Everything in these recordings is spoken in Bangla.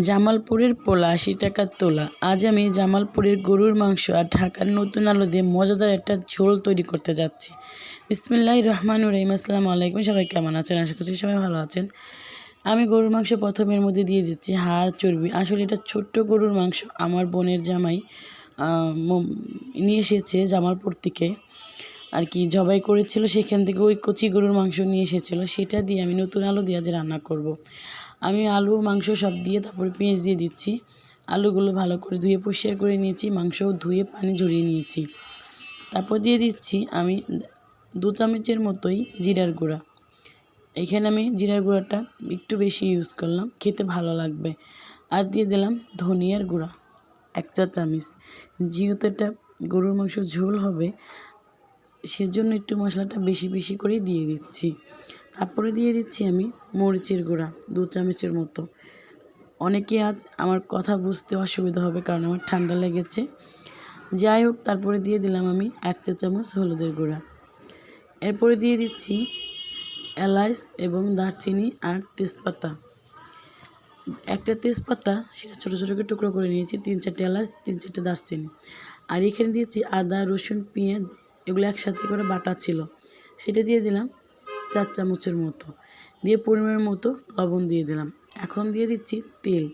জামালপুরের পোলা, আশি টাকার তোলা। আজ আমি জামালপুরের গরুর মাংস আর ঢাকার নতুন আলু দিয়ে মজাদার একটা ঝোল তৈরি করতে যাচ্ছি। বিসমিল্লাহ রহমান রহিম। আসসালামু আলাইকুম। সবাই কেমন আছেন? আশা করছি সবাই ভালো আছেন। আমি গরুর মাংস প্রথমের মধ্যে দিয়ে দিচ্ছি হাড়, চর্বি। আসলে এটা ছোট্ট গরুর মাংস। আমার বোনের জামাই নিয়ে এসেছে জামালপুর থেকে। আর কি জবাই করেছিল, সেখান থেকে ওই কচি গরুর মাংস নিয়ে এসেছিল। সেটা দিয়ে আমি নতুন আলু দিয়ে আজ রান্না করব। আমি আলু, মাংস সব দিয়ে তারপরে পেঁয়াজ দিয়ে দিচ্ছি। আলুগুলো ভালো করে ধুয়ে পরিষ্কার করে নিয়েছি, মাংসও ধুয়ে পানি ঝরিয়ে নিয়েছি। তারপর দিয়ে দিচ্ছি আমি দু চামচের মতোই জিরার গুঁড়া। এখানে আমি জিরার গুঁড়াটা একটু বেশি ইউজ করলাম, খেতে ভালো লাগবে। আর দিয়ে দিলাম ধনিয়ার গুঁড়া, এক চা চামচ। যেহেতু এটা গরুর মাংস ঝোল হবে, সেজন্য একটু মশলাটা বেশি বেশি করেই দিয়ে দিচ্ছি। তারপরে দিয়ে দিচ্ছি আমি মরিচের গুঁড়া, দু চামচের মতো। অনেকে আজ আমার কথা বুঝতে অসুবিধা হবে কারণ আমার ঠান্ডা লেগেছে। যাই হোক, তারপরে দিয়ে দিলাম আমি এক চা চামচ হলুদের গুঁড়া। এরপরে দিয়ে দিচ্ছি এলাচ এবং দারচিনি আর তেজপাতা। একটা তেজপাতা, সেটা ছোটো ছোটো করে টুকরো করে নিয়েছি, তিন চারটে এলাচ, তিন চারটে দারচিনি। আর এখানে দিয়েছি আদা, রসুন, পেঁয়াজ, এগুলো একসাথে করে বাটা ছিল। সেটা দিয়ে দিলাম চার চামচের মতো। দিয়ে পরিমাণ মতো লবণ দিয়ে দিলাম। এখন দিয়ে দিচ্ছি তেল।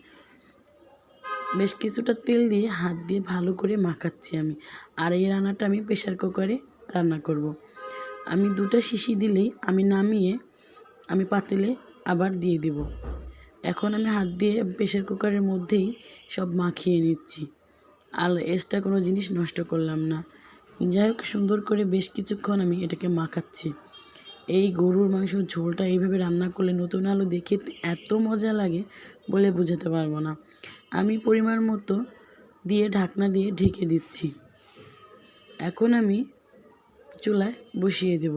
বেশ কিছুটা তেল দিয়ে হাত দিয়ে ভালো করে মাখাচ্ছি আমি। আর এই রান্নাটা আমি প্রেশার কুকারে রান্না করব। আমি দুটো শিশি দিলেই আমি নামিয়ে আমি পাতিলে আবার দিয়ে দিব। এখন আমি হাত দিয়ে প্রেশার কুকারের মধ্যেই সব মাখিয়ে নিচ্ছি। আর এক্সট্রা কোনো জিনিস নষ্ট করলাম না। যাই হোক, সুন্দর করে বেশ কিছুক্ষণ আমি এটাকে মাখাচ্ছি। এই গরুর মাংসর ঝোলটা এইভাবে রান্না করলে নতুন আলু দেখে এত মজা লাগে বলে বোঝাতে পারব না। আমি পরিমাণ মতো দিয়ে ঢাকনা দিয়ে ঢেকে দিচ্ছি। এখন আমি চুলায় বসিয়ে দেব।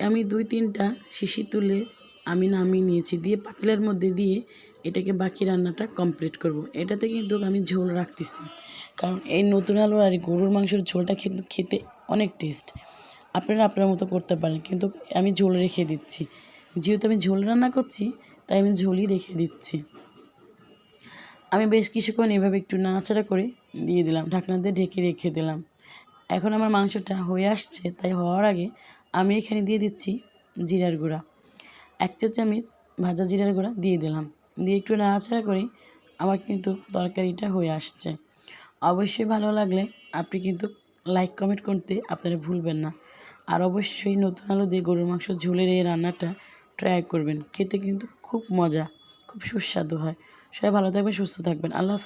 আমি দুই তিনটা শিশি তুলে আমি নামিয়ে নিয়েছি। দিয়ে পাতলার মধ্যে দিয়ে এটাকে বাকি রান্নাটা কমপ্লিট করব। এটাতে কিন্তু আমি ঝোল রাখতেছি। কারণ এই নতুন আলু আর গরুর মাংসের ঝোলটা কিন্তু খেতে অনেক টেস্ট আপনারা আপনার মতো করতে পারেন, কিন্তু আমি ঝোল রেখে দিচ্ছি। যেহেতু আমি ঝোল রান্না করছি, তাই আমি ঝোলই রেখে দিচ্ছি। আমি বেশ কিছুক্ষণ এভাবে একটু নাড়াচাড়া করে দিয়ে দিলাম, ঢাকনা দিয়ে ঢেকে রেখে দিলাম। এখন আমার মাংসটা হয়ে আসছে, তাই হওয়ার আগে আমি এখানে দিয়ে দিচ্ছি জিরার গুঁড়া। এক চা চামচ ভাজা জিরার গুঁড়া দিয়ে দিলাম। দিয়ে একটু নাড়াচাড়া করে আমার কিন্তু তরকারিটা হয়ে আসছে। অবশ্যই ভালো লাগলে আপনি কিন্তু লাইক কমেন্ট করতে আপনারা ভুলবেন না। আর অবশ্যই নতুন আলু দিয়ে গরুর মাংস ঝোলের এই রান্নাটা ট্রাই করবেন। খেতে কিন্তু খুব মজা, খুব সুস্বাদু হয়। সবাই ভালো থাকবেন, সুস্থ থাকবেন। আল্লাহ